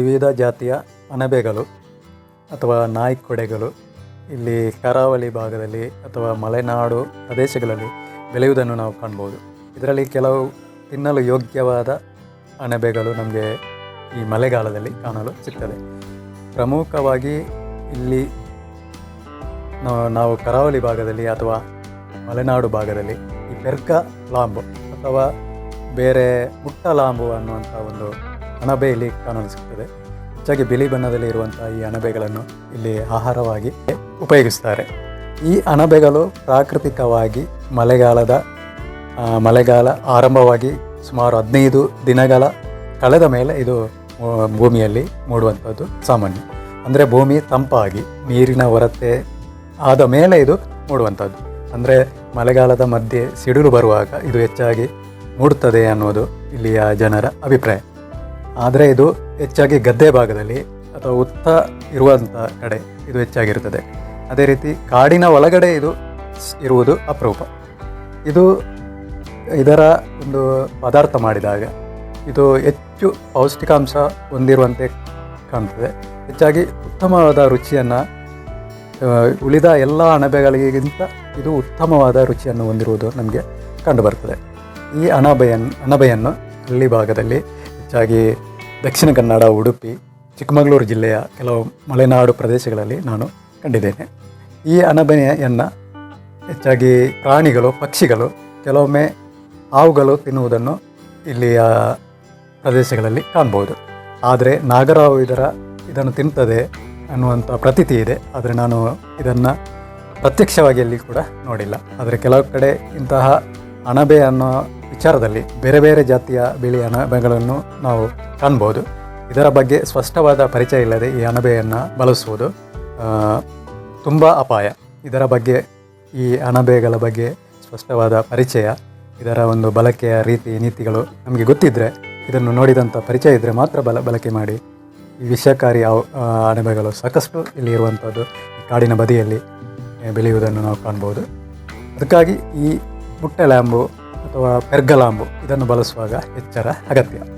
ವಿವಿಧ ಜಾತಿಯ ಅಣಬೆಗಳು ಅಥವಾ ನಾಯಿ ಕೊಡೆಗಳು ಇಲ್ಲಿ ಕರಾವಳಿ ಭಾಗದಲ್ಲಿ ಅಥವಾ ಮಲೆನಾಡು ಪ್ರದೇಶಗಳಲ್ಲಿ ಬೆಳೆಯುವುದನ್ನು ನಾವು ಕಾಣ್ಬೋದು. ಇದರಲ್ಲಿ ಕೆಲವು ತಿನ್ನಲು ಯೋಗ್ಯವಾದ ಅಣಬೆಗಳು ನಮಗೆ ಈ ಮಳೆಗಾಲದಲ್ಲಿ ಕಾಣಲು ಸಿಗ್ತದೆ. ಪ್ರಮುಖವಾಗಿ ಇಲ್ಲಿ ನಾವು- ಕರಾವಳಿ ಭಾಗದಲ್ಲಿ ಅಥವಾ ಮಲೆನಾಡು ಭಾಗದಲ್ಲಿ ಈ ಬೆರ್ಕ ಲಾಂಬು ಅಥವಾ ಬೇರೆ ಮುಟ್ಟ ಲಾಂಬು ಅನ್ನುವಂಥ ಒಂದು ಅಣಬೆ ಇಲ್ಲಿ ಕಾಣಲು ಸಿಗ್ತದೆ ಹೆಚ್ಚಾಗಿ ಬಿಳಿ ಬಣ್ಣದಲ್ಲಿ ಇರುವಂಥ ಈ ಅಣಬೆಗಳನ್ನು ಇಲ್ಲಿ ಆಹಾರವಾಗಿ ಉಪಯೋಗಿಸ್ತಾರೆ. ಈ ಅಣಬೆಗಳು ಪ್ರಾಕೃತಿಕವಾಗಿ ಮಳೆಗಾಲದ ಮಳೆಗಾಲ ಆರಂಭವಾಗಿ ಸುಮಾರು ಹದಿನೈದು ದಿನಗಳ ಕಳೆದ ಮೇಲೆ ಇದು ಭೂಮಿಯಲ್ಲಿ ಮೂಡುವಂಥದ್ದು ಸಾಮಾನ್ಯ. ಅಂದರೆ ಭೂಮಿ ತಂಪಾಗಿ, ನೀರಿನ ಹೊರತೆ ಆದ ಮೇಲೆ ಇದು ಮೂಡುವಂಥದ್ದು ಅಂದರೆ ಮಳೆಗಾಲದ ಮಧ್ಯೆ ಸಿಡಿಲು ಬರುವಾಗ ಇದು ಹೆಚ್ಚಾಗಿ ಮೂಡುತ್ತದೆ ಅನ್ನೋದು ಇಲ್ಲಿಯ ಜನರ ಅಭಿಪ್ರಾಯ. ಆದರೆ ಇದು ಹೆಚ್ಚಾಗಿ ಗದ್ದೆ ಭಾಗದಲ್ಲಿ ಅಥವಾ ಉತ್ತ ಇರುವಂಥ ಕಡೆ ಇದು ಹೆಚ್ಚಾಗಿರುತ್ತದೆ. ಅದೇ ರೀತಿ ಕಾಡಿನ ಒಳಗಡೆ ಇದು ಇರುವುದು ಅಪರೂಪ. ಇದು ಇದರ ಒಂದು ಪದಾರ್ಥ ಮಾಡಿದಾಗ ಇದು ಹೆಚ್ಚು ಪೌಷ್ಟಿಕಾಂಶ ಹೊಂದಿರುವಂತೆ ಕಾಣ್ತದೆ. ಹೆಚ್ಚಾಗಿ ಉತ್ತಮವಾದ ರುಚಿಯನ್ನು ಉಳಿದ ಎಲ್ಲ ಅಣಬೆಗಳಿಗಿಂತ ಇದು ಉತ್ತಮವಾದ ರುಚಿಯನ್ನು ಹೊಂದಿರುವುದು ನಮಗೆ ಕಂಡುಬರ್ತದೆ. ಈ ಅಣಬೆಯನ್ನು ಅಣಬೆಯನ್ನು ಹಳ್ಳಿ ಭಾಗದಲ್ಲಿ ಹೆಚ್ಚಾಗಿ ದಕ್ಷಿಣ ಕನ್ನಡ, ಉಡುಪಿ, ಚಿಕ್ಕಮಗಳೂರು ಜಿಲ್ಲೆಯ ಕೆಲವು ಮಲೆನಾಡು ಪ್ರದೇಶಗಳಲ್ಲಿ ನಾನು ಕಂಡಿದ್ದೇನೆ. ಈ ಅಣಬೆಯನ್ನು ಹೆಚ್ಚಾಗಿ ಪ್ರಾಣಿಗಳು, ಪಕ್ಷಿಗಳು, ಕೆಲವೊಮ್ಮೆ ಹಾವುಗಳು ತಿನ್ನುವುದನ್ನು ಇಲ್ಲಿಯ ಪ್ರದೇಶಗಳಲ್ಲಿ ಕಾಣ್ಬೋದು. ಆದರೆ ನಾಗರಾವು ಇದರ ಇದನ್ನು ತಿಂತದೆ ಅನ್ನುವಂಥ ಪ್ರತೀತಿ ಇದೆ. ಆದರೆ ನಾನು ಇದನ್ನು ಪ್ರತ್ಯಕ್ಷವಾಗಿ ಅಲ್ಲಿ ಕೂಡ ನೋಡಿಲ್ಲ. ಆದರೆ ಕೆಲವು ಕಡೆ ಇಂತಹ ಅಣಬೆ ಅನ್ನೋ ವಿಚಾರದಲ್ಲಿ ಬೇರೆ ಬೇರೆ ಜಾತಿಯ ಬಿಳಿ ಅಣಬೆಗಳನ್ನು ನಾವು ಕಾಣ್ಬೋದು. ಇದರ ಬಗ್ಗೆ ಸ್ಪಷ್ಟವಾದ ಪರಿಚಯ ಇಲ್ಲದೆ ಈ ಅಣಬೆಯನ್ನು ಬಳಸುವುದು ತುಂಬ ಅಪಾಯ. ಇದರ ಬಗ್ಗೆ, ಈ ಅಣಬೆಗಳ ಬಗ್ಗೆ ಸ್ಪಷ್ಟವಾದ ಪರಿಚಯ, ಇದರ ಒಂದು ಬಳಕೆಯ ರೀತಿ, ನೀತಿಗಳು ನಮಗೆ ಗೊತ್ತಿದ್ದರೆ ಇದನ್ನು ನೋಡಿದಂಥ ಪರಿಚಯ ಇದ್ದರೆ ಮಾತ್ರ ಬಲ, ಬಳಕೆ ಮಾಡಿ. ಈ ವಿಷಕಾರಿ ಅಣಬೆಗಳು ಸಾಕಷ್ಟು ಇಲ್ಲಿ ಇರುವಂಥದ್ದು ಕಾಡಿನ ಬದಿಯಲ್ಲಿ ಬೆಳೆಯುವುದನ್ನು ನಾವು ಕಾಣ್ಬೋದು. ಅದಕ್ಕಾಗಿ ಈ ಮುಟ್ಟೆ ಲ್ಯಾಂಬು ಅಥವಾ ಪೆರ್ಗಲಾಂಬು ಇದನ್ನು ಬಳಸುವಾಗ ಎಚ್ಚರ ಅಗತ್ಯ.